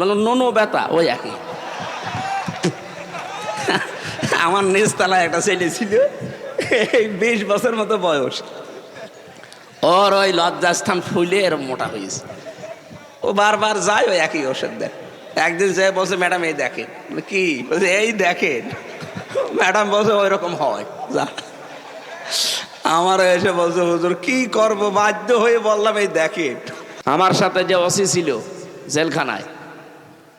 বলল নোনো ব্যথা। ওই একই। আমার নিচতলায় একটা ছেলে ছিল এই বিশ বছর মতো বয়স। ওর ওই লজ্জাস্থান ফুলে এরম মোটা হয়েছে। ও বারবার যায় ওই একই ওষুধ দেয়। একদিন যে বলছে ম্যাডাম এই দেখেন। বলে, কি? বলছে এই দেখেন। ম্যাডাম বলছে ওই রকম হয়। যা। আমার এসে বলছে হুজুর কি করব? বাধ্য হয়ে বললাম এই দেখেন। আমার সাথে যে অসি ছিল জেলখানায়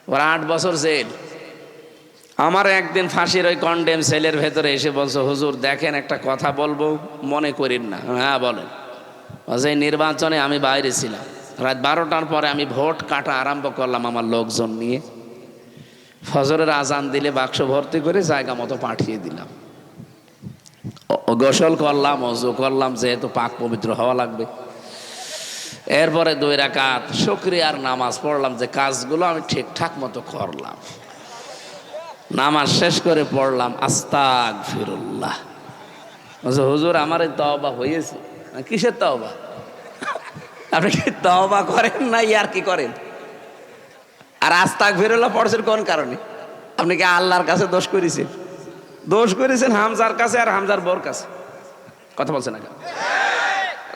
ওরা আট বছর জেল। আমার একদিন ফাঁসির ওই কন্ডেম সেলের ভেতরে এসে বলছে, হুজুর, দেখেন একটা কথা বলব, মনে করিন না। হ্যাঁ বলেন। এই নির্বাচনে আমি বাইরে ছিলাম। রাত বারোটার পরে আমি ভোট কাটা আরম্ভ করলাম আমার লোকজন নিয়ে। ফজরের আজান দিলে বাক্স ভর্তি করে জায়গা মতো পাঠিয়ে দিলাম। গোসল করলাম, অজু করলাম, যেহেতু পাক পবিত্র হওয়া লাগবে। এরপরে দুই রাকাত শুক্রিয়ার নামাজ পড়লাম যে কাজগুলো আমি ঠিকঠাক মতো করলাম। নামাজ শেষ করে পড়লাম আস্তাক ফিরুল্লাহ হুজুর আমার এই তওবা হয়েছে। আমি, কিসের তওবা? আপনি কি তওবা করেন না ইয়ার কি করেন? আর আস্তাক ফিরুল্লাহ পড়ছেন কোন কারণে? আপনি কি আল্লাহর কাছে দোষ করেছেন? দোষ করেছেন হামজার কাছে আর হামজার বোর কাছে। কথা বলছেন না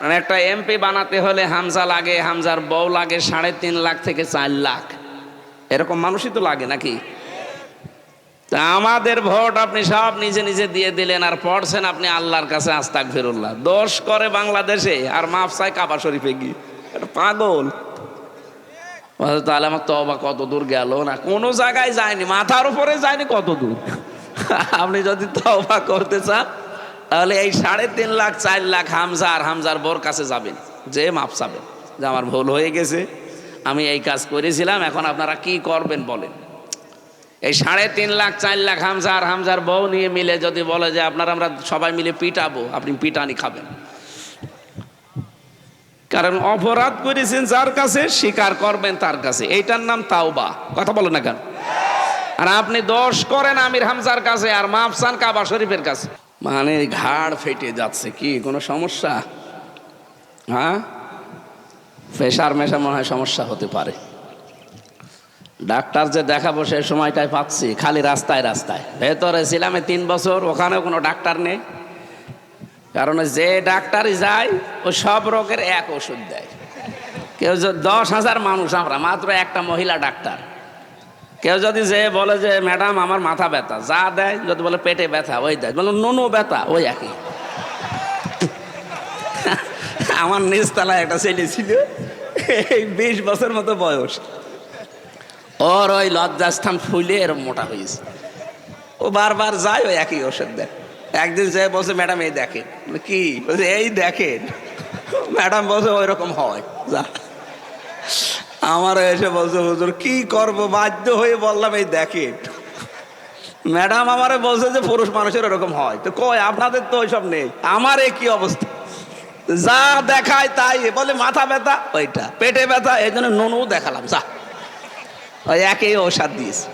মানে একটা এমপি বানাতে হলে হামজা লাগে, হামজার বউ লাগে সাড়ে তিন লাখ থেকে চার লাখ। এরকম মানুষই তো লাগে নাকি? তা আমাদের ভোট আপনি সব নিজে নিজে দিয়ে দিলেন আর পড়ছেন আপনি আল্লাহর কাছে আস্তাক ফেরুল্লাহ দোষ করে বাংলাদেশে আর মাফ চাই কাবা শরীফে গিয়ে। এটা পাগল। তাহলে আমার তবা কত দূর গেল না? কোনো জায়গায় যায়নি, মাথার উপরে যায়নি কত দূর। আপনি যদি তবা করতে চান তাহলে এই সাড়ে তিন লাখ, চার লাখ হামজা আর হামজার বোর কাছে যাবেন। যে মাপ চাবেন যে আমার ভুল হয়ে গেছে, আমি এই কাজ করেছিলাম, এখন আপনারা কি করবেন বলেন। এই সাড়ে তিন লাখ, চার লাখ হামজা আর হামজার বউ নিয়ে মিলে যদি বলে যে আপনারা আমরা সবাই মিলে পিটাবো, আপনি পিটানি খাবেন। কারণ অপরাধ করেছেন যার কাছে, স্বীকার করবেন তার কাছে। এইটার নাম তাওবা। কথা বলেন না কেন? আর আপনি দোষ করেন আমির হামজার কাছে আর মাফসান কাবা শরীফের কাছে। মানে ঘাড় ফেটে যাচ্ছে কি? কোনো সমস্যা? হ্যাঁ? প্রেশার মেশা মনে হয় সমস্যা হতে পারে। ডাক্তার যে দেখাবো সেই সময়টাই পাচ্ছি, খালি রাস্তায় রাস্তায়। ভেতরে ছিলাম তিন বছর, ওখানেও কোনো ডাক্তার নেই। কারণ যে ডাক্তারই যায়, ও সব রোগের এক ওষুধ দেয়। কেউ দশ হাজার মানুষ আমরা, মাত্র একটা মহিলা ডাক্তার। কেউ যদি যে বলে যে, ম্যাডাম, আমার মাথা ব্যথা। যা দেয়, যদি বলে, পেটে ব্যথা, ওই দেয়। বলে, নোনো ব্যথা, ওই একই। আমার নিচতলায় একটা ছেলে ছিল, এই বিশ বছর মতো বয়স। ওর ওই লজ্জাস্থান ফুলে এরম মোটা হয়েছে ও বারবার যায় ওই একই ওষুধ দেয়। একদিন যে বলছে, ম্যাডাম, এই দেখেন। কি? বলছে এই দেখেন। ম্যাডাম বলছে ওই রকম হয়। যা। আমার এসে বলছে, হুজুর, কি করব? বাধ্য হয়ে বললাম, এই দেখে ম্যাডাম আমারে বলছে যে পুরুষ মানুষের এরকম হয়। তো কই আপনাদের তো ওইসব নেই, আমার এ কি অবস্থা? যা দেখায় তাই বলে, মাথা ব্যথা, ওইটা, পেটে ব্যথা, এই জন্য নুনু দেখালাম, যা। ওই একই ঔষধ দিয়েছে।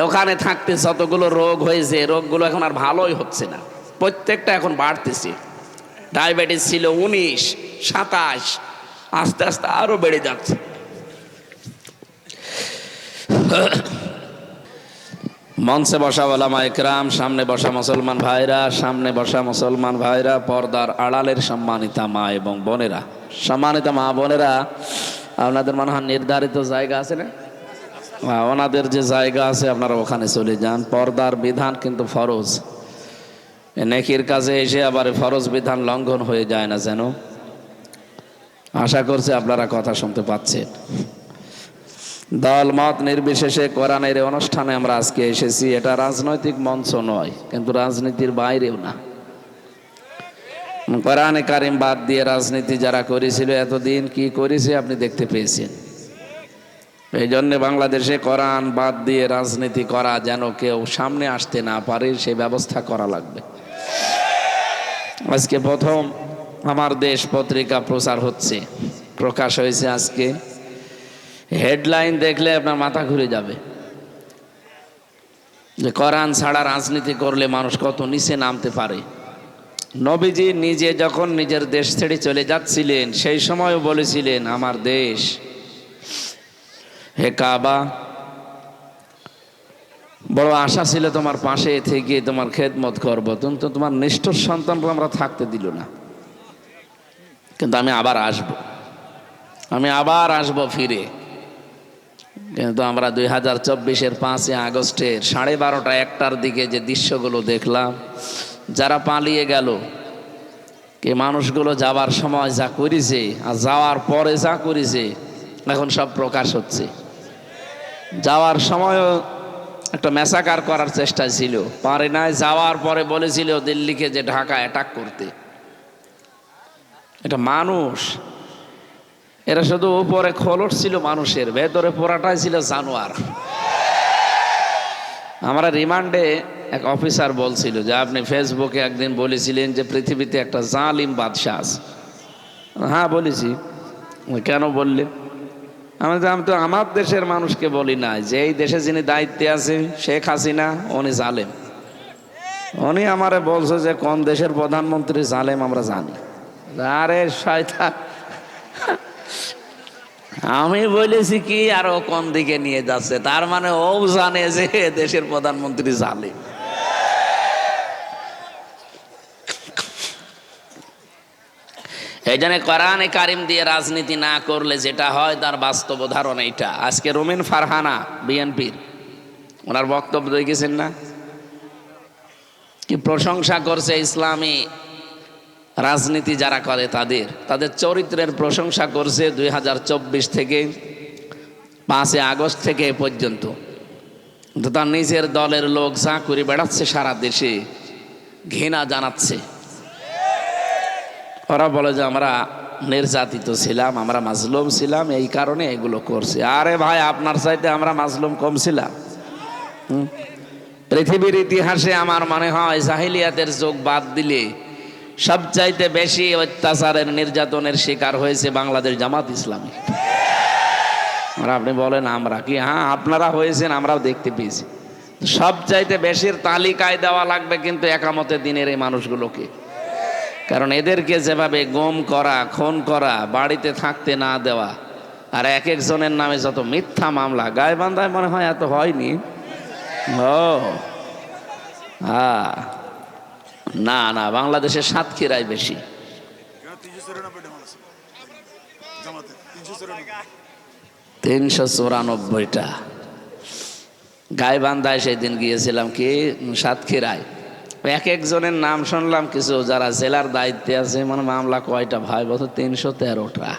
ওখানে থাকতে যতগুলো রোগ হয়েছে রোগগুলো এখন আর ভালোই হচ্ছে না। প্রত্যেকটা এখন বাড়তেছে। ডায়াবেটিস ছিল উনিশ, সাতাশ, আস্তে আস্তে আরও বেড়ে যাচ্ছে। মঞ্চে বসা ওলামা একরাম সামনে বসা মুসলমান ভাইরা, সামনে বসা মুসলমান ভাইরা, পর্দার আড়ালের সম্মানিতা মা এবং বোনেরা। সম্মানিত মা বোনেরা, আপনাদের মনে হয় নির্ধারিত জায়গা আছে না? ওনাদের যে জায়গা আছে, আপনারা ওখানে চলে যান। পর্দার বিধান কিন্তু ফরজ। নেকির কাজে এসে আবার ফরজ বিধান লঙ্ঘন হয়ে যায় না যেন। আশা করছি আপনারা কথা শুনতে পাচ্ছেন। দল মত নির্বিশেষে কোরআনের অনুষ্ঠানে আমরা আজকে এসেছি। এটা রাজনৈতিক মঞ্চ নয়, কিন্তু রাজনীতির বাইরেও না। কোরআনে কারিম বাদ দিয়ে রাজনীতি যারা করেছিল, এতদিন কি করেছে আপনি দেখতে পেয়েছেন। এই জন্য বাংলাদেশে কোরআন বাদ দিয়ে রাজনীতি করা যেন কেউ সামনে আসতে না পারে, সে ব্যবস্থা করা লাগবে। আজকে প্রথম আমার দেশ পত্রিকা প্রচার হচ্ছে, প্রকাশ হয়েছে আজকে। হেডলাইন দেখলে আপনার মাথা ঘুরে যাবে। যে করান ছাড়া রাজনীতি করলে মানুষ কত নিচে নামতে পারে। নবীজি নিজে যখন নিজের দেশ ছেড়ে চলে যাচ্ছিলেন, সেই সময়ও বলেছিলেন, আমার দেশ। হে কাবা, বড় আশা ছিল তোমার পাশে থেকে তোমার খেদমত করব, কিন্তু তোমার নিষ্ঠুর সন্তানরা আমরা থাকতে দিল না। কিন্তু আমি আবার আসব। আমি আবার আসব ফিরে। কিন্তু আমরা দুই হাজার চব্বিশের পাঁচই আগস্টের সাড়ে বারোটা একটার দিকে যে দৃশ্যগুলো দেখলাম, যারা পালিয়ে গেল, কি মানুষগুলো যাওয়ার সময় যা করেছে আর যাওয়ার পরে যা করেছে, এখন সব প্রকাশ হচ্ছে। যাওয়ার সময়ও একটা মেসাকার করার চেষ্টা ছিল। পারে নাই যাওয়ার পরে বলেছিল দিল্লিকে যে ঢাকা অ্যাটাক করতে। এটা মানুষ এরা শুধু উপরে খোলট ছিল মানুষের, ভেতরে পোড়াটাই ছিল জানোয়ার। আমরা রিমান্ডে এক অফিসার বলছিল যে, আপনি ফেসবুকে একদিন বলেছিলেন যে, পৃথিবীতে একটা জালিম বাদশাহ আছে। হ্যাঁ বলেছি। কেন বললে? আমি তো আমি তো আমার দেশের মানুষকে বলি না, যে এই দেশে যিনি দায়িত্বে আছে, শেখ হাসিনা, উনি জালেম। উনি আমারে বলছে যে, কোন দেশের প্রধানমন্ত্রী জালেম আমরা জানি। আরে, শয়তান। আমি বলেছি কি, আর ও কোন দিকে নিয়ে যাচ্ছে? তার মানে ও জানে যে দেশের প্রধানমন্ত্রী জালেম। এই জন্য কোরআনে কারিম দিয়ে রাজনীতি না করলে যেটা হয়, তার বাস্তব উদাহরণ এইটা। আজকে রুমিন ফারহানা, বিএনপির। ওনার বক্তব্য দেখেছেন না? কি প্রশংসা করছে ইসলামী রাজনীতি যারা করে তাদের তাদের চরিত্রের প্রশংসা করছে দুই হাজার চব্বিশ থেকে পাঁচই আগস্ট থেকে এ পর্যন্ত। তার নিজের দলের লোক যা করে বেড়াচ্ছে সারা দেশে, ঘৃণা জানাচ্ছে। ওরা বলে যে, আমরা নির্যাতিত ছিলাম, আমরা মাজলুম ছিলাম, এই কারণে এগুলো করছে। আরে ভাই, আপনার চাইতে আমরা মাজলুম কম ছিলাম। পৃথিবীর ইতিহাসে আমার মনে হয় জাহিলিয়াতের যোগ বাদ দিলে সবচাইতে বেশি অত্যাচারের নির্যাতনের শিকার হয়েছে বাংলাদেশ জামাত ইসলামী। আর আপনি বলেন, আমরা কি? হ্যাঁ আপনারা হয়েছেন, আমরাও দেখতে পেয়েছি। সবচাইতে বেশির তালিকায় দেওয়া লাগবে কিন্তু একামতের দিনের এই মানুষগুলোকে। কারণ এদেরকে যেভাবে গম করা, খুন করা, বাড়িতে থাকতে না দেওয়া, আর এক একজনের নামে যত মিথ্যা মামলা, গায়ে বান্ধায় মনে হয় এত হয়নি? ও হ্যাঁ না না, বাংলাদেশের সাতক্ষীরাই বেশি। তিনশো চুরানব্বইটা। গাইবান্ধায় সেই দিন গিয়েছিলাম কি? সাতক্ষীরায় এক একজনের নাম শুনলাম কিছু, যারা জেলার দায়িত্বে আছে মানে মামলা কয়টা ভাই বলতো? তিনশো তেরোটা।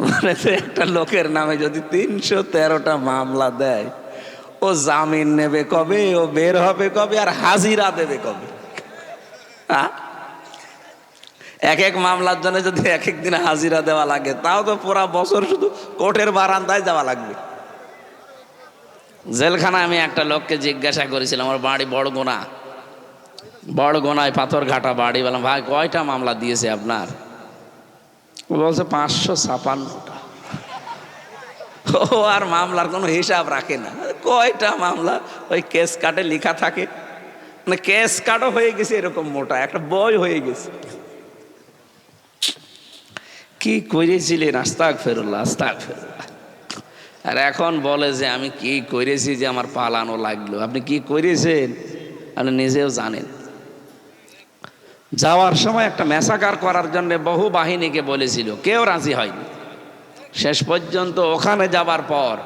মানে একটা লোকের নামে যদি তিনশো তেরোটা মামলা দেয় ও জামিন নেবে কবে, ও বের হবে কবে, আর হাজিরা দেবে কবে? হ্যাঁ? এক এক মামলার জন্য যদি এক এক দিন হাজিরা দেওয়া লাগে, তাও তো পুরা বছর শুধু কোর্টের বারান্দায় যাওয়া লাগবে। জেলখানায় আমি একটা লোককে জিজ্ঞাসা করেছিলাম আমার বাড়ি বড় বড়গোনা বড়গোনায় পাথর ঘাটা বাড়ি, বললাম, ভাই, কয়টা মামলা দিয়েছে আপনার? বলছে, পাঁচশো ছাপান্নটা। ও আর মামলার কোনো হিসাব রাখে না। কয়টা মামলা? ওই কেস কাটে লেখা থাকে। মানে কেস কাটও হয়ে গেছে এরকম মোটা, একটা বই হয়ে গেছে। কি করেছিলেন? আস্তাক ফেরুল্লাহ আস্তাক ফেরুল্লাহ আর এখন বলে যে আমি কি করেছি যে আমার পালানো লাগল। আপনি কি করেছেন? আপনি নিজেও জানেন। যাওয়ার সময় একটা মেসাকার করার জন্য বহু বাহিনীকে বলেছিল, কেউ রাজি হয়নি। শেষ পর্যন্ত ওখানে যাবার পর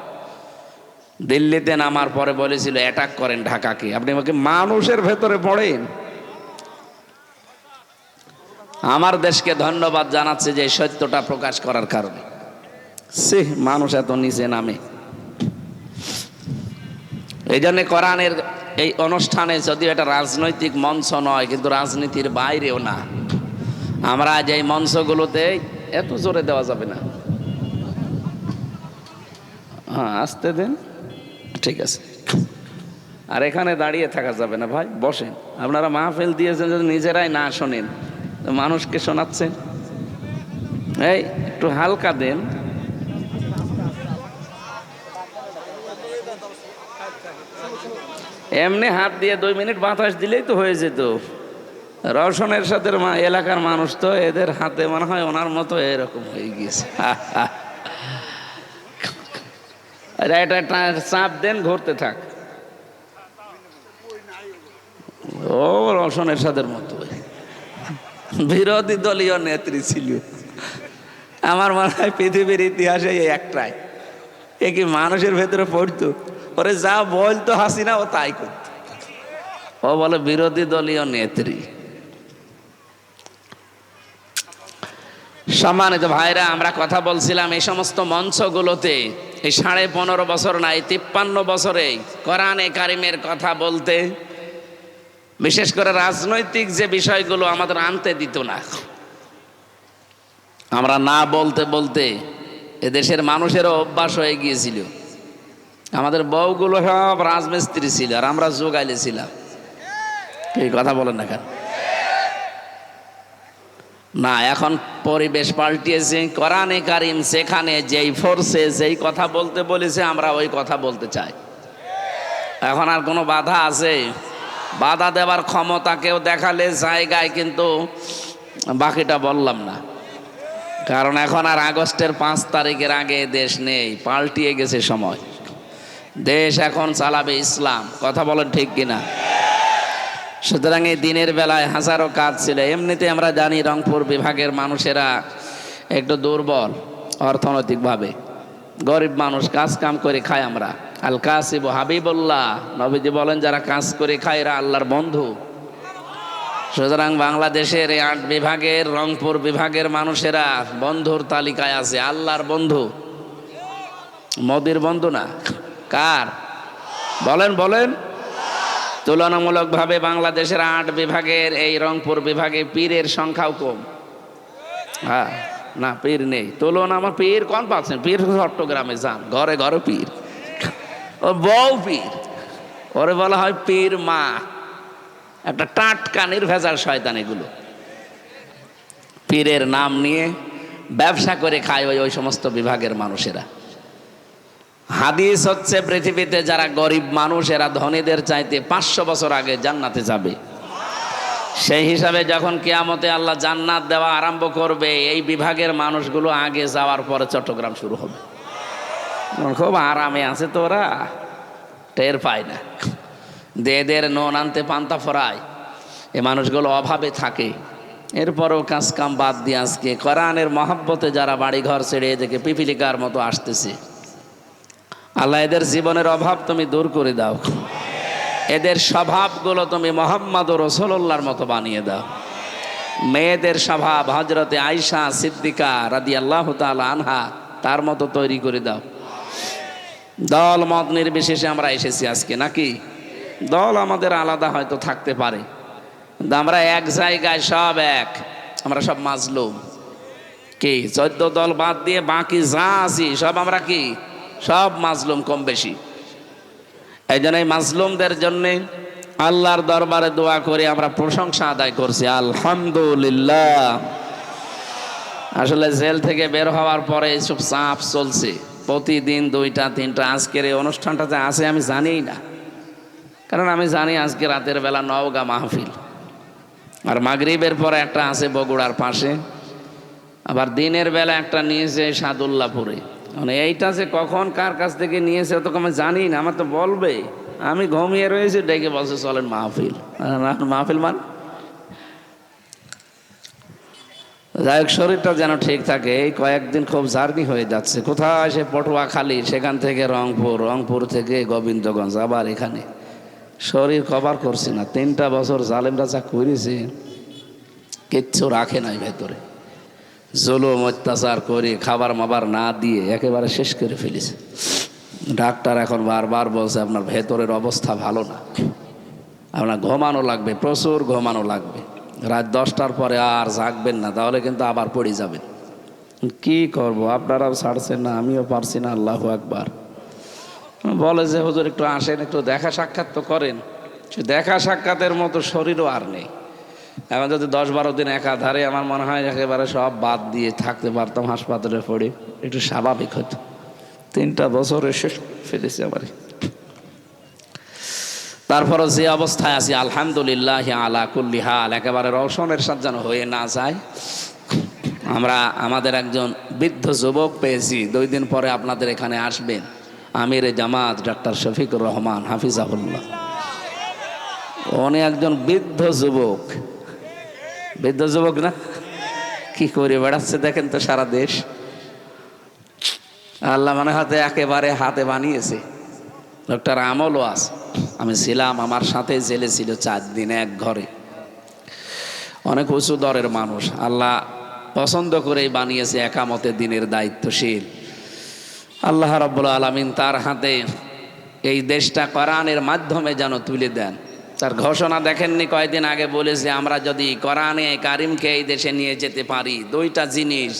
দিল্লিতে নামার পরে বলেছিল অ্যাটাক করেন ঢাকাকে। আপনি আমাকে মানুষের ভেতরে পড়েন। আমার দেশকে ধন্যবাদ জানাচ্ছে যে সত্যটা প্রকাশ করার কারণে। সে মানুষ এত নিচে নামে। এই জন্যে কোরআনের এই অনুষ্ঠানে যদিও এটা রাজনৈতিক মঞ্চ নয়, কিন্তু রাজনীতির বাইরেও না। আমরা এই মঞ্চগুলোতে এত জোরে দেওয়া যাবে না। হ্যাঁ আসতে দেন। ঠিক আছে। আর এখানে দাঁড়িয়ে থাকা যাবে না ভাই, বসেন। আপনারা মাহফিল দিয়েছেন যদি নিজেরাই না শোনেন মানুষকে শোনাচ্ছেন। এই, একটু হালকা দেন। এমনি হাত দিয়ে দুই মিনিট বাতাস দিলেই তো হয়ে যেত। রওশনের সাথে এলাকার মানুষ তো, এদের হাতে মনে হয় ওনার মতো এরকম হয়ে গিয়েছে। এটা চাপ দেন, ঘুরতে থাক। ও রসনের সাদের মতো। বিরোধী দলীয় নেত্রী ছিল। আমার মনে হয় পৃথিবীর ইতিহাসে এই একটাই। এ কি মানুষের ভেতরে পড়তো? ওরে যা বলতো হাসিনা, ও তাই করতো। ও বলে বিরোধী দলীয় নেত্রী। সম্মানিত ভাইরা, আমরা কথা বলছিলাম এই সমস্ত মঞ্চগুলোতে। এই সাড়ে পনেরো বছর নাই, তিপ্পান্ন বছরে কোরআনে কারিমের কথা বলতে, বিশেষ করে রাজনৈতিক যে বিষয়গুলো আমাদের আনতে দিত না। আমরা না বলতে বলতে এদেশের মানুষেরও অভ্যাস হয়ে গিয়েছিল। আমাদের বউগুলো সব রাজমিস্ত্রি ছিল আর আমরা যোগাইলে ছিলাম। এই কথা বলেন না কেন? না, এখন পরিবেশ পাল্টিয়েছে, কোরআনে কারিম সেখানে যেই ফোর্সে যেই কথা বলতে বলেছে, আমরা ওই কথা বলতে চাই। এখন আর কোনো বাধা আছে? বাধা দেওয়ার ক্ষমতা কেউ দেখালে জায়গায় কিন্তু বাকিটা বললাম না। কারণ এখন আর আগস্টের পাঁচ তারিখের আগে দেশ নেই, পাল্টিয়ে গেছে সময়। দেশ এখন চালাবে ইসলাম, কথা বলেন ঠিক কিনা? সুতরাং এই দিনের বেলায় হাজারো কাজ ছিল। এমনিতে আমরা জানি রংপুর বিভাগের মানুষেরা একটু দুর্বল অর্থনৈতিকভাবে। গরিব মানুষ কাজ কাম করে খায় আমরা। আল কাসিব হাবিবুল্লাহ, নবীজি বলেন, যারা কাজ করে খায় এরা আল্লাহর বন্ধু। সুতরাং বাংলাদেশের এই আট বিভাগের, রংপুর বিভাগের মানুষেরা বন্ধুর তালিকায় আছে। আল্লাহর বন্ধু। মোদির বন্ধু না। কার? বলেন বলেন। তুলনামূলকভাবে বাংলাদেশের আট বিভাগের এই রংপুর বিভাগে পীরের সংখ্যাও কম। হ্যাঁ না, পীর নেই। তুলনা আমার পীর কোন পাচ্ছেন। পীর চট্টগ্রামে যান, ঘরে ঘরে পীর। ও বউ পীর। ওরে বলা হয় পীর মা। একটা টাটকা, নির্ভেজাল শয়তান এগুলো। পীরের নাম নিয়ে ব্যবসা করে খায় ওই ওই সমস্ত বিভাগের মানুষেরা। হাদিস হচ্ছে পৃথিবীতে যারা গরিব মানুষ, এরা ধনীদের চাইতে পাঁচশো বছর আগে জান্নাতে যাবে। সেই হিসাবে যখন কেয়ামতে আল্লাহ জান্নাত দেওয়া আরম্ভ করবে, এই বিভাগের মানুষগুলো আগে যাওয়ার পরে চট্টগ্রাম শুরু হবে। খুব আরামে আছে তো ওরা টের পায় না। দেদের নুন আনতে পান্তা ফরায় এ মানুষগুলো অভাবে থাকে। এরপরও কাজ কাম বাদ দিয়ে আজকে কোরআনের মহাব্বতে যারা বাড়ি ঘর ছেড়ে এদিকে পিপিলিকার মতো আসতেছে। আল্লাহ, এদের জীবনের অভাব তুমি দূর করে দাও। এদের স্বভাবগুলো তুমি মোহাম্মদ রসোল্লার মতো বানিয়ে দাও। মেয়েদের স্বভাব হজরতে আয়সা সিদ্দিকা রাদি আল্লাহ আনহা তার মতো তৈরি করে দাও। দল মত নির্বিশেষে আমরা এসেছি আজকে, নাকি? দল আমাদের আলাদা হয়তো থাকতে পারে। কিন্তু আমরা এক জায়গায় সব এক, আমরা সব মাজলুম। কি? চোদ্দ দল বাদ দিয়ে বাকি যা আছি, সব আমরা কি? সব মাজলুম কম বেশি। এই জন্য এই মাজলুমদের জন্যে আল্লাহর দরবারে দোয়া করে আমরা প্রশংসা আদায় করছি, আলহামদুলিল্লাহ। আসলে জেল থেকে বের হওয়ার পরে এইসব চাপ চলছে। প্রতিদিন দুইটা, তিনটা, আজকের এই অনুষ্ঠানটাতে আছে আমি জানিই না। কারণ আমি জানি আজকে রাতের বেলা নওগা মাহফিল। আর মাগরিবের পরে একটা আছে বগুড়ার পাশে। আবার দিনের বেলা একটা নিয়েছে সাদুল্লাপুরে। মানে এইটা যে কখন কার কাছ থেকে নিয়েছে তো আমি জানি না, আমার তো বলবে। আমি ঘুমিয়ে রয়েছি, ডেকে বলছে, চলেন মাহফিল। মাহফিল মান? যাই হোক, শরীরটা যেন ঠিক থাকে। এই কয়েকদিন খুব জার্নি হয়ে যাচ্ছে। কোথায় সে পটুয়াখালী? সেখান থেকে রংপুর রংপুর থেকে গোবিন্দগঞ্জ, আবার এখানে। শরীর কভার করছে না। তিনটা বছর জালেমরা যা করেছে, কিচ্ছু রাখে নাই ভেতরে। জুলুম, অত্যাচার করে খাবার মাবার না দিয়ে একেবারে শেষ করে ফেলেছে। ডাক্তার এখন বারবার বলছে, আপনার ভেতরের অবস্থা ভালো না। আপনার ঘুমানো লাগবে, প্রচুর ঘুমানো লাগবে। রাত দশটার পরে আর জাগবেন না, তাহলে কিন্তু আবার পড়ে যাবেন। কি করব? আপনারাও ছাড়ছেন না, আমিও পারছি না, আল্লাহ একবার বলে যে, হুজুর, একটু আসেন, একটু দেখা সাক্ষাৎ তো করেন। দেখা সাক্ষাতের মতো শরীরও আর নেই। এখন যদি দশ বারো দিন একাধারে আমার মনে হয় একেবারে সব বাদ দিয়ে থাকতে পারতাম, হাসপাতালে পড়ে, একটু স্বাভাবিক হতো। তিনটা বছরে শেষ ফেলেছে আমার তারপরও যে অবস্থায় আছি, আলহামদুলিল্লাহ আলা কুল্লি হাল, একেবারে রওশনের সাথে যেন হয়ে না যায়। আমরা, আমাদের একজন বৃদ্ধ যুবক পেয়েছি, দুই দিন পরে আপনাদের এখানে আসবেন। আমির জামাত, ডাক্তার শফিকুর রহমান, হাফিজাহুল্লাহ। উনি একজন বৃদ্ধ যুবক। বৃদ্ধ যুবক না? কি করে বেড়াচ্ছে দেখেন তো সারা দেশ। আল্লাহ মানে হাতে একেবারে হাতে বানিয়েছে। ডক্টর আমলও ওয়াস আমি ছিলাম, আমার সাথে জেলে ছিল চার দিন এক ঘরে। অনেক উঁচু দরের মানুষ। আল্লাহ পছন্দ করেই বানিয়েছে একামতে দিনের দায়িত্বশীল। আল্লাহ রব্বুল আলমিন তার হাতে এই দেশটা কোরআনের মাধ্যমে যেন তুলে দেন। তার ঘোষণা দেখেননি কয়েকদিন আগে বলেছে আমরা যদি কোরআনে কারিমকে এই দেশে নিয়ে যেতে পারি, দুইটা জিনিস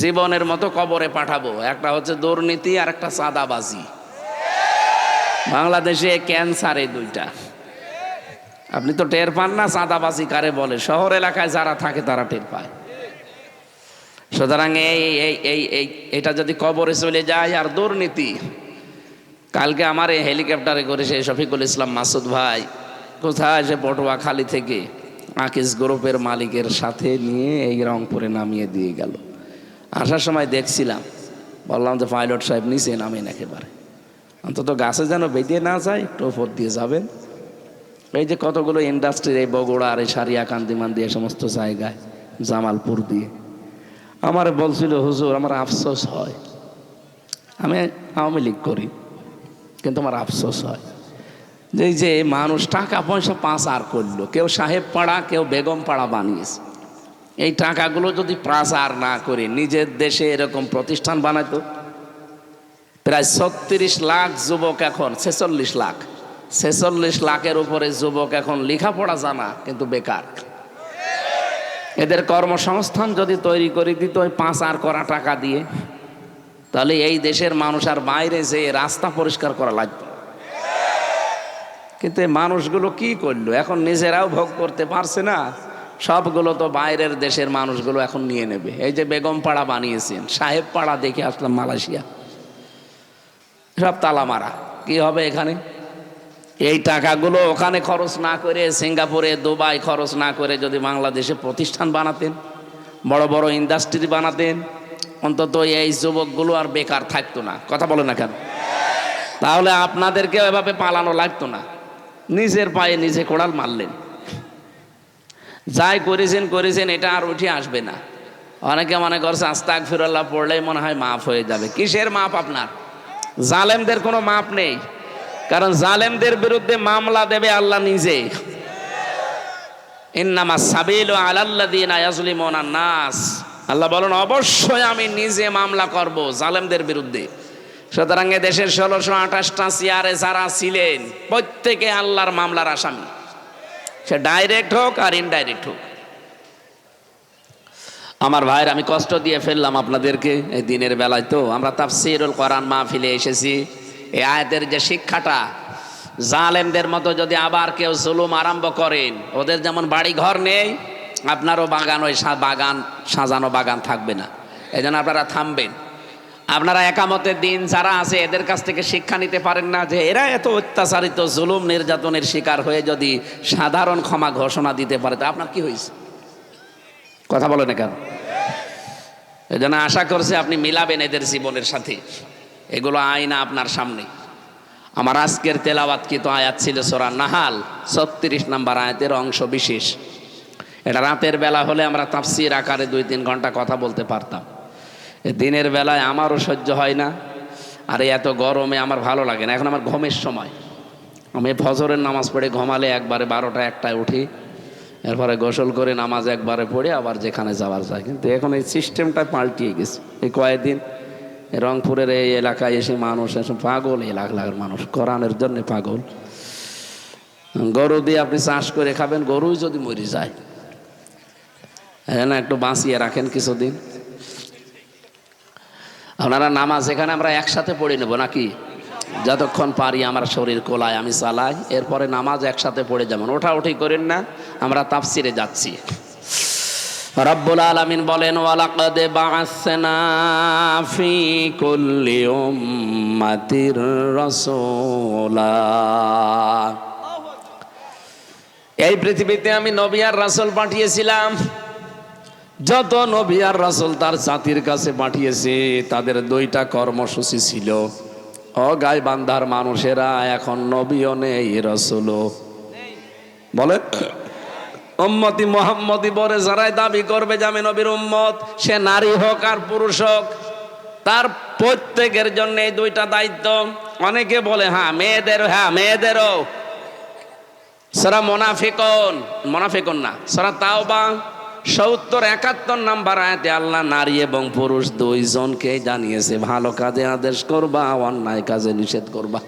জীবনের মতো কবরে পাঠাবো। একটা হচ্ছে দুর্নীতি আর একটা সাদাবাজি বাংলাদেশে ক্যান্সার এই দুইটা। আপনি তো টের পান না চাঁদাবাজি কারে বলে। শহর এলাকায় যারা থাকে, তারা টের পায়। সুতরাং এই এই এই এটা যদি কবরে চলে যায় আর দুর্নীতি, কালকে আমার এই হেলিকপ্টারে করে সে শফিকুল ইসলাম মাসুদ ভাই কোথায় সে পটুয়াখালী থেকে? আকিস গ্রুপের মালিকের সাথে নিয়ে এই রংপুরে নামিয়ে দিয়ে গেল। আসার সময় দেখছিলাম। বললাম যে, পাইলট সাহেব নিচে নামেন একেবারে। অন্তত গাছে যেন বেঁধে না যায়, একটু ওপর দিয়ে যাবেন। এই যে কতগুলো ইন্ডাস্ট্রির এই বগুড়া আর এই সারিয়া, কান্দিমান্দি, এই সমস্ত জায়গায়, জামালপুর দিয়ে। আমার বলছিল, হুজুর, আমার আফসোস হয়। আমি আওয়ামী লীগ করি, কিন্তু আমার আফসোস হয়। এই যে মানুষ টাকা পয়সা পাচার করল, কেউ সাহেব পাড়া, কেউ বেগম পাড়া বানিয়েছে। এই টাকাগুলো যদি পাচার না করে নিজের দেশে এরকম প্রতিষ্ঠান বানাতো? প্রায় ছত্রিশ লাখ যুবক এখন, ছেচল্লিশ লাখ। ছেচল্লিশ লাখের উপরে যুবক এখন লেখাপড়া জানা, কিন্তু বেকার। এদের কর্মসংস্থান যদি তৈরি করে দিত, ওই পাঁচ আর করা টাকা দিয়ে, তাহলে এই দেশের মানুষ আর বাইরে যে রাস্তা পরিষ্কার করা লাগবে না। কিন্তু এই মানুষগুলো কি করল? এখন নিজেরাও ভোগ করতে পারছে না। সবগুলো তো বাইরের দেশের মানুষগুলো এখন নিয়ে নেবে। এই যে বেগম পাড়া বানিয়েছেন, সাহেব পাড়া দেখে আসলাম মালয়েশিয়া। সব তালা মারা কি হবে এখানে? এই টাকাগুলো ওখানে খরচ না করে সিঙ্গাপুরে, দুবাই খরচ না করে যদি বাংলাদেশে প্রতিষ্ঠান বানাতেন, বড় বড় ইন্ডাস্ট্রি বানাতেন, অন্তত এই যুবকগুলো আর বেকার থাকতো না। কথা বলে না কেন? তাহলে আপনাদেরকে এভাবে পালানো লাগতো না। নিজের পায়ে নিজে কোড়াল মারলেন। যাই করেছেন করেছেন, এটা আর উঠে আসবে না। অনেকে মনে করছে আস্তাক ফিরল্লাহ পড়লেই মনে হয় মাফ হয়ে যাবে। কিসের মাপ আপনার? জালেমদের কোনো মাপ নেই। কারণ জালেমদের বিরুদ্ধে মামলা দেবে আল্লাহ নিজে। ইন্নামা সাবিল আয়াজলিমনা নাস। আল্লাহ বলেন, অবশ্যই আমি নিজে মামলা করব জালেমদের বিরুদ্ধে। সুতরাং দেশের ষোলোশো আঠাশটা চেয়ারে যারা ছিলেন, প্রত্যেকে আল্লাহর মামলার আসামি। সে ডাইরেক্ট হোক আর ইনডাইরেক্ট হোক। আমার ভাইয়ের আমি কষ্ট দিয়ে ফেললাম আপনাদেরকে এই দিনের বেলায় তো। আমরা তাফসিরুল কোরআন মাহফিলে এসেছি। এই আয়াতের যে শিক্ষাটা, জালেমদের মতো যদি আবার কেউ জুলুম আরম্ভ করেন, ওদের যেমন বাড়ি ঘর নেই, আপনারও বাগান ওই বাগান, সাজানো বাগান থাকবে না। এই আপনারা থামবেন। আপনারা একামতের দিন যারা আছে, এদের কাছ থেকে শিক্ষা নিতে পারেন না যে এরা এত অত্যাচারিত, জুলুম, নির্যাতনের শিকার হয়ে যদি সাধারণ ক্ষমা ঘোষণা দিতে পারে, তা আপনার কি হয়েছে? কথা বলেন কেন? এই জন্য আশা করছি আপনি মিলাবেন এদের জীবনের সাথে। এগুলো আইনা আপনার সামনে। আমার আজকের তেলাওয়াত কি তো আয়াত ছিল? সোরা নাহাল, ছত্রিশ নাম্বার আয়াতের অংশ বিশেষ। এটা রাতের বেলা হলে আমরা তাফসির আকারে দুই তিন ঘণ্টা কথা বলতে পারতাম। দিনের বেলায় আমারও সহ্য হয় না। আর এত গরমে আমার ভালো লাগে না। এখন আমার ঘুমের সময়। আমি ফজরের নামাজ পড়ে ঘুমালে একবারে বারোটা, একটায় উঠি। এরপরে গোসল করে নামাজ একবারে পড়ে আবার যেখানে যাওয়ার যায়। কিন্তু এখন এই সিস্টেমটা পাল্টিয়ে গেছে। এই কয়েকদিন রংপুরের এই এলাকায় এসে মানুষ এসে পাগল লাখের মানুষ। কোরআনের জন্য পাগল। গরু দিয়ে আপনি চাষ করে খাবেন, গরুই যদি মরে যায়। হ্যাঁ না, একটু বাঁচিয়ে রাখেন কিছুদিন। আপনারা নামাজ এখানে আমরা একসাথে পড়ে নেব নাকি? যতক্ষণ পারি আমার শরীর কোলায়, আমি চালাই, এরপরে নামাজ একসাথে পড়ে যেমন ওঠা উঠি করেন না, আমরা তাফসিরে যাচ্ছি। রব্বুল আলামিন বলেন, ওয়ালাকাদ বাআসনা কুল্লি উম্মাতির রাসূলা। এই পৃথিবীতে আমি নবী আর রাসূল পাঠিয়েছিলাম। যত নবী আর রাসূল তার জাতির কাছে পাঠিয়েছে, তাদের দুইটা কর্মসূচি ছিল। গাই বান্ধার মানুষেরা, এখন নবীও নেই, রসুলও। বলেন? উম্মতি মোহাম্মদি বলে, যারাই দাবি করবে যে নবীর উম্মত, সে নারী হোক আর পুরুষ হোক, তার প্রত্যেকের জন্য এই দুইটা দায়িত্ব। অনেকে বলে হ্যাঁ মেয়েদের হ্যাঁ মেয়েদেরও। সারা মোনাফিকন মোনাফিকন না, সারা তাওবা। সত্তর, একাত্তর নাম্বার আয়াতে আল্লাহ নারী এবং পুরুষ দুইজনকে জানিয়েছে, ভালো কাজে আদেশ করবা, অন্যায় কাজে নিষেধ করবা।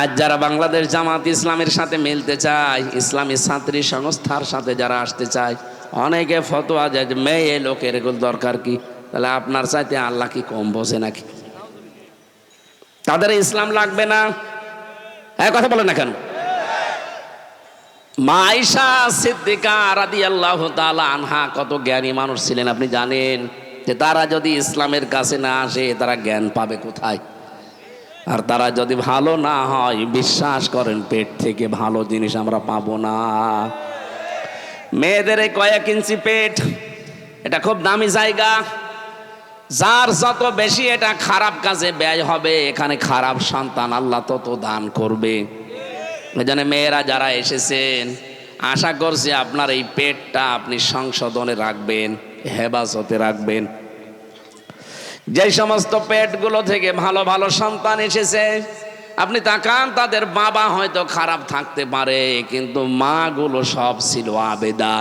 আজ যারা বাংলাদেশ জামাত ইসলামের সাথে মিলতে চায়, ইসলামী ছাত্রী সংস্থার সাথে যারা আসতে চায়, অনেকে ফতোয়া যে, মেয়ে লোকের এগুলো দরকার কি? তাহলে আপনার চাইতে আল্লাহ কি কম বোঝে নাকি? তাদের ইসলাম লাগবে না? কথা বলে না কেন? মাইশা সিদ্দিকা রাদি আল্লাহ আনহা কত জ্ঞানী মানুষ ছিলেন, আপনি জানেন যে তারা যদি ইসলামের কাছে না আসে, তারা জ্ঞান পাবে কোথায়? আর তারা যদি ভালো না হয়, বিশ্বাস করেন, পেট থেকে ভালো জিনিস আমরা পাবো না। মেয়েদের কয়েক ইঞ্চি পেট, এটা খুব দামি জায়গা। যার যত বেশি এটা খারাপ কাজে ব্যয় হবে, এখানে খারাপ সন্তান আল্লাহ তত দান করবে। এই জন্য মেয়েরা যারা এসেছেন, আশা করছি আপনার এই পেটটা আপনি সংশোধনে রাখবেন, হেফাজতে রাখবেন। যে সমস্ত পেটগুলো থেকে ভালো ভালো সন্তান এসেছে, আপনি তাকান, তাদের বাবা হয়তো খারাপ থাকতে পারে, কিন্তু মাগুলো সব ছিল আবেদা।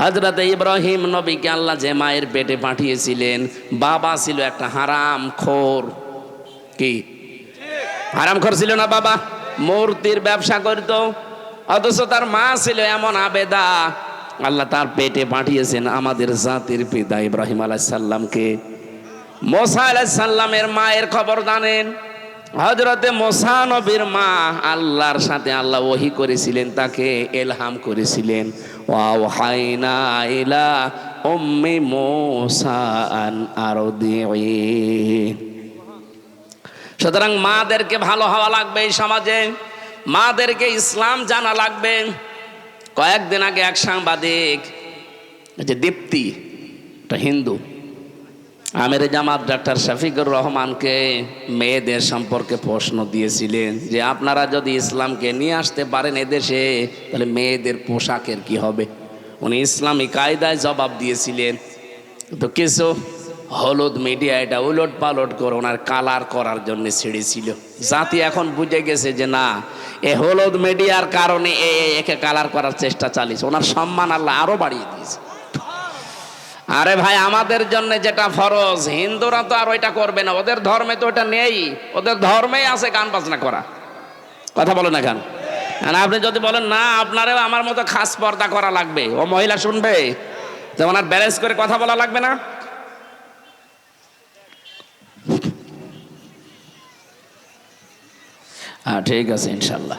হজরত ইব্রাহিম নবীকে আল্লাহ যে মায়ের পেটে পাঠিয়েছিলেন, বাবা ছিল একটা হারাম খোর কি? হারাম খোর ছিল না বাবা? মূর্তির ব্যবসা করত, অথচ তার মা ছিল এমন আবেদা। আল্লাহ তার পেটে পাঠিয়েছেন আমাদের জাতির পিতা ইব্রাহিম আলাইসাল্লামকে মোসা আলাইসাল্লামের মায়ের খবর জানেন? হজরতে মোসা নবীর মা আল্লাহর সাথে আল্লাহ ওহি করেছিলেন, তাকে এলহাম করেছিলেন। ওয়াও হাইনা ইলা উম্মি মোসা আন আরদিই সুতরাং মাদেরকে ভালো হওয়া লাগবে এই সমাজে। মাদেরকে ইসলাম জানা লাগবে। কয়েকদিন আগে এক সাংবাদিক যে দীপ্তি, একটা হিন্দু, আমের জামাত ডাক্তার শফিকুর রহমানকে মেয়েদের সম্পর্কে প্রশ্ন দিয়েছিলেন যে, আপনারা যদি ইসলামকে নিয়ে আসতে পারেন এদেশে, তাহলে মেয়েদের পোশাকের কি হবে? উনি ইসলামী কায়দায় জবাব দিয়েছিলেন। তো কিছু হলুদ মিডিয়া এটা উলট পালট করে ওনার কালার করার জন্য ছেড়েছিল জাতি এখন বুঝে গেছে যে না, এ হলুদ মিডিয়ার কারণে এ একে কালার করার চেষ্টা চালিয়েছে। ওনার সম্মান আল্লাহ আরও বাড়িয়ে দিয়েছে। আরে ভাই, আমাদের জন্য যেটা ফরজ, হিন্দুরা তো আর ওইটা করবে না। ওদের ধর্মে তো ওটা নেই। ওদের ধর্মেই আছে গান বাজনা করা। কথা বলে না কেন? আর আপনি যদি বলেন, না, আপনারও আমার মতো খাস পর্দা করা লাগবে। ও মহিলা শুনবে? তো ওনার ব্যালেন্স করে কথা বলা লাগবে না? হ্যাঁ ঠিক আছে ইনশাল্লাহ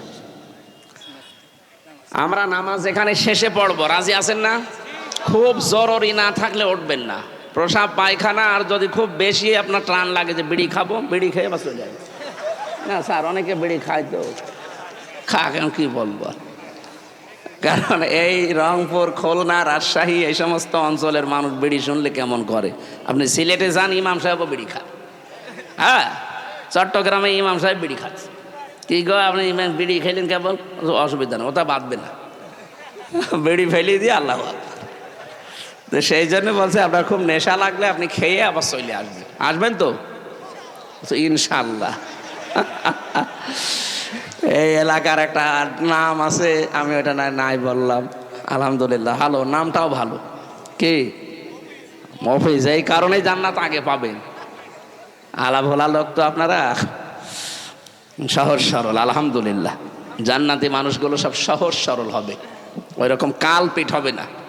আমরা নামাজ এখানে শেষে পড়ব। রাজি আছেন না? খুব জরুরি না থাকলে উঠবেন না। প্রসাব পায়খানা, আর যদি খুব বেশি আপনার টান লাগে যে বিড়ি খাব, বিড়ি খেয়ে বা চলে যাবে না, স্যার, অনেকে বিড়ি খায় তো। খা, কেন কি বলব? কারণ এই রংপুর, খুলনা, রাজশাহী, এই সমস্ত অঞ্চলের মানুষ বিড়ি শুনলে কেমন করে? আপনি সিলেটে যান, ইমাম সাহেবও বিড়ি খান। হ্যাঁ চট্টগ্রামে ইমাম সাহেব বিড়ি খাচ্ছে। কি গো, আপনি ইমাম বিড়ি খেলেন কেবল? অসুবিধা না ওটা বাঁধবে না বিড়ি ফেলিয়ে দিয়ে আল্লাহ। তো সেই জন্য বলছে, আপনার খুব নেশা লাগলে আপনি খেয়ে আবার চলে আসবেন। আসবেন তো? ইনশাল্লাহ এই এলাকার একটা নাম আছে, আমি ওটা নাই নাই বললাম। আলহামদুলিল্লাহ, ভালো, নামটাও ভালো। কি? মফিজ, এই কারণেই জান্নাত আগে পাবেন। আলা ভোলা লোক তো আপনারা। সহজ সরল আলহামদুলিল্লাহ। জান্নাতি মানুষগুলো সব সহজ সরল হবে। ওই রকম কালপিঠ হবে না।